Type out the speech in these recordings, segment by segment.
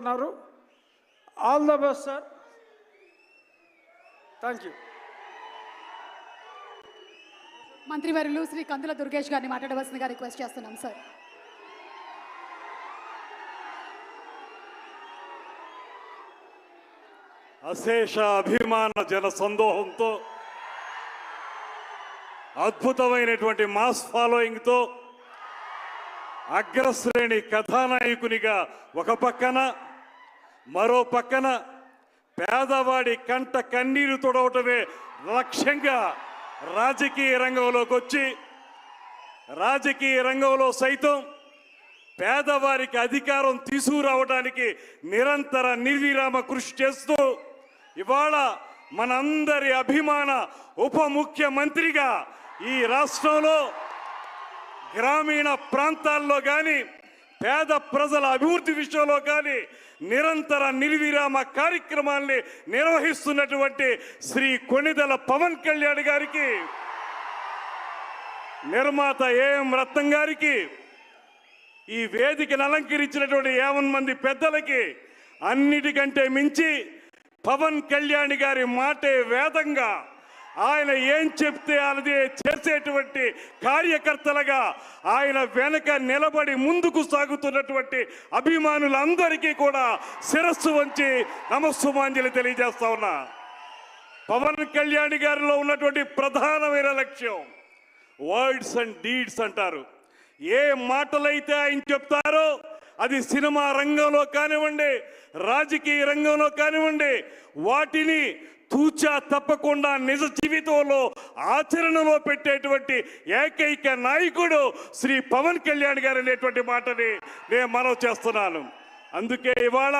ఉన్నారు all the best sir thank you మంత్రివర్యులు శ్రీ కందుల దుర్గేష్ గారిని మాట్లాడవలసిందిగా రిక్వెస్ట్ చేస్తున్నాం సార్ అశేష అభిమాన జన సందోహంతో అద్భుతమైనటువంటి మాస్ ఫాలోయింగ్తో అగ్రశ్రేణి కథానాయకునిగా ఒక పక్కన మరో పక్కన పేదవాడి కంట కన్నీరు తొడవటమే లక్ష్యంగా రాజకీయ రంగంలోకి వచ్చి రాజకీయ రంగంలో సైతం పేదవారికి అధికారం తీసుకురావడానికి నిరంతర నిర్విరామ కృషి చేస్తూ ఇవాళ మనందరి అభిమాన ఉప ముఖ్యమంత్రిగా ఈ రాష్ట్రంలో గ్రామీణ ప్రాంతాల్లో కానీ పేద ప్రజల అభివృద్ధి విషయంలో కానీ నిరంతర నిర్విరామ కార్యక్రమాల్ని నిర్వహిస్తున్నటువంటి శ్రీ కొణిదల పవన్ కళ్యాణ్ గారికి నిర్మాత ఏఎం రత్నం గారికి ఈ వేదికను అలంకరించినటువంటి యావన్ మంది పెద్దలకి అన్నిటికంటే మించి పవన్ కళ్యాణ్ గారి మాటే వేదంగా ఆయన ఏం చెప్తే అది చేసేటువంటి కార్యకర్తలుగా ఆయన వెనక నిలబడి ముందుకు సాగుతున్నటువంటి అభిమానులందరికీ కూడా శిరస్సు వంచి నమస్సుమాంజలి తెలియజేస్తా ఉన్నా. పవన్ కళ్యాణ్ గారిలో ఉన్నటువంటి ప్రధానమైన లక్ష్యం వర్డ్స్ అండ్ డీడ్స్ అంటారు. ఏ మాటలైతే ఆయన చెప్తారో అది సినిమా రంగంలో కానివ్వండి రాజకీయ రంగంలో కానివ్వండి వాటిని తూచా తప్పకుండా నిజ జీవితంలో ఆచరణలో పెట్టేటువంటి ఏకైక నాయకుడు శ్రీ పవన్ కళ్యాణ్ గారు అనేటువంటి మాటని నేను మనవి చేస్తున్నాను. అందుకే ఇవాళ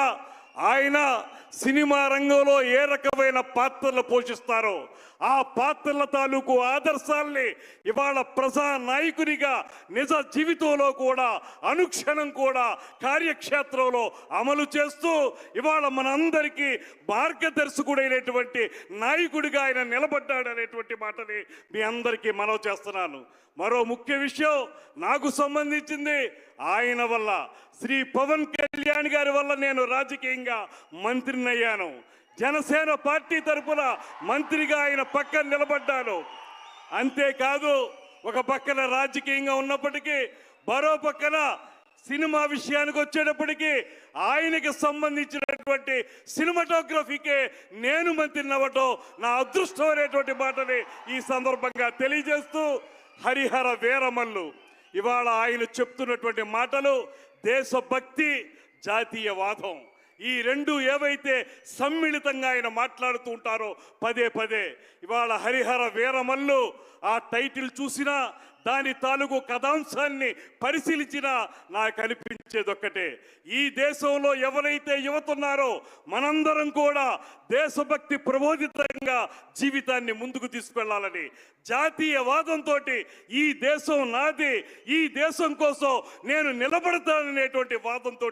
ఆయన సినిమా రంగంలో ఏ రకమైన పాత్రలు పోషిస్తారో ఆ పాత్రల తాలూకు ఆదర్శాల్ని ఇవాళ ప్రజా నాయకునిగా నిజ జీవితంలో కూడా అనుక్షణం కూడా కార్యక్షేత్రంలో అమలు చేస్తూ ఇవాళ మనందరికీ మార్గదర్శకుడైనటువంటి నాయకుడిగా ఆయన నిలబడ్డాడు అనేటువంటి మాటని మీ అందరికీ మనవి చేస్తున్నాను. మరో ముఖ్య విషయం నాకు సంబంధించింది. ఆయన వల్ల శ్రీ పవన్ కళ్యాణ్ గారి వల్ల నేను రాజకీయంగా మంత్రిని అయ్యాను జనసేన పార్టీ తరపున మంత్రిగా ఆయన పక్కన నిలబడ్డాను. అంతేకాదు ఒక పక్కన రాజకీయంగా ఉన్నప్పటికీ మరో పక్కన సినిమా విషయానికి వచ్చేటప్పటికీ ఆయనకి సంబంధించినటువంటి సినిమాటోగ్రఫీకే నేను మంత్రిని అవ్వటం నా అదృష్టం అనేటువంటి మాటని ఈ సందర్భంగా తెలియజేస్తూ హరిహర వీరమల్లు. ఇవాళ ఆయన చెప్తున్నటువంటి మాటలు దేశభక్తి జాతీయవాదం. ఈ రెండు ఏవైతే సమ్మిళితంగా ఆయన మాట్లాడుతూ ఉంటారో పదే పదే. ఇవాళ హరిహర వీరమల్లు ఆ టైటిల్ చూసినా దాని తాలూకు కథాంశాన్ని పరిశీలించినా నాకు అనిపించేది ఒక్కటే ఈ దేశంలో ఎవరైతే యువతున్నారో మనందరం కూడా దేశభక్తి ప్రబోధితంగా జీవితాన్ని ముందుకు తీసుకెళ్ళాలని జాతీయవాదంతో ఈ దేశం నాది ఈ దేశం కోసం నేను నిలబడతాననేటువంటి వాదంతో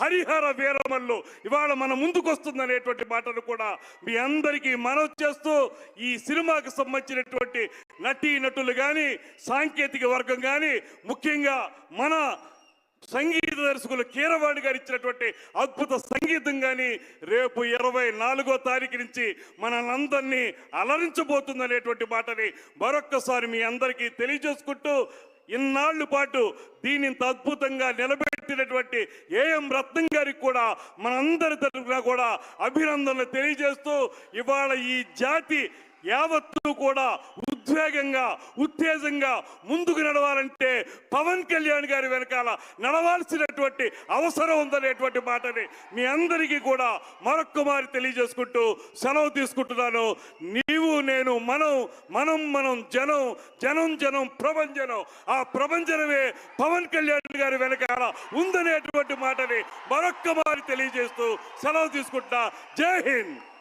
హరిహర వీరమల్లు ఇవాళ మన ముందుకొస్తుందనేటువంటి మాటను కూడా మీ అందరికీ మనవి చేస్తూ ఈ సినిమాకు సంబంధించినటువంటి నటీ నటులు కానీ సాంకేతిక వర్గం కానీ ముఖ్యంగా మన సంగీత దర్శకులు కీరవాణి గారు ఇచ్చినటువంటి అద్భుత సంగీతం కానీ రేపు ఇరవై నాలుగో తారీఖు నుంచి మనందరినీ అలరించబోతుందనేటువంటి మాటని మరొక్కసారి మీ అందరికీ తెలియజేసుకుంటూ ఇన్నాళ్ళు పాటు దీనింత అద్భుతంగా నిలబెట్టినటువంటి ఏఎం రత్నం గారికి కూడా మనందరి తరఫున కూడా అభినందనలు తెలియజేస్తూ ఇవాళ ఈ జాతి యావత్తు కూడా ఉద్వేగంగా ఉత్తేజంగా ముందుకు నడవాలంటే పవన్ కళ్యాణ్ గారి వెనకాల నడవాల్సినటువంటి అవసరం ఉందనేటువంటి మాటని మీ అందరికీ కూడా మరొక్కమారి తెలియజేసుకుంటూ సెలవు తీసుకుంటున్నాను. నీవు నేను మనం మనం మనం జనం జనం జనం ప్రపంచనం ఆ ప్రభంజనమే పవన్ కళ్యాణ్ గారి వెనకాల ఉందనేటువంటి మాటని మరొక్కమారి తెలియజేస్తూ సెలవు తీసుకుంటా జై హింద్!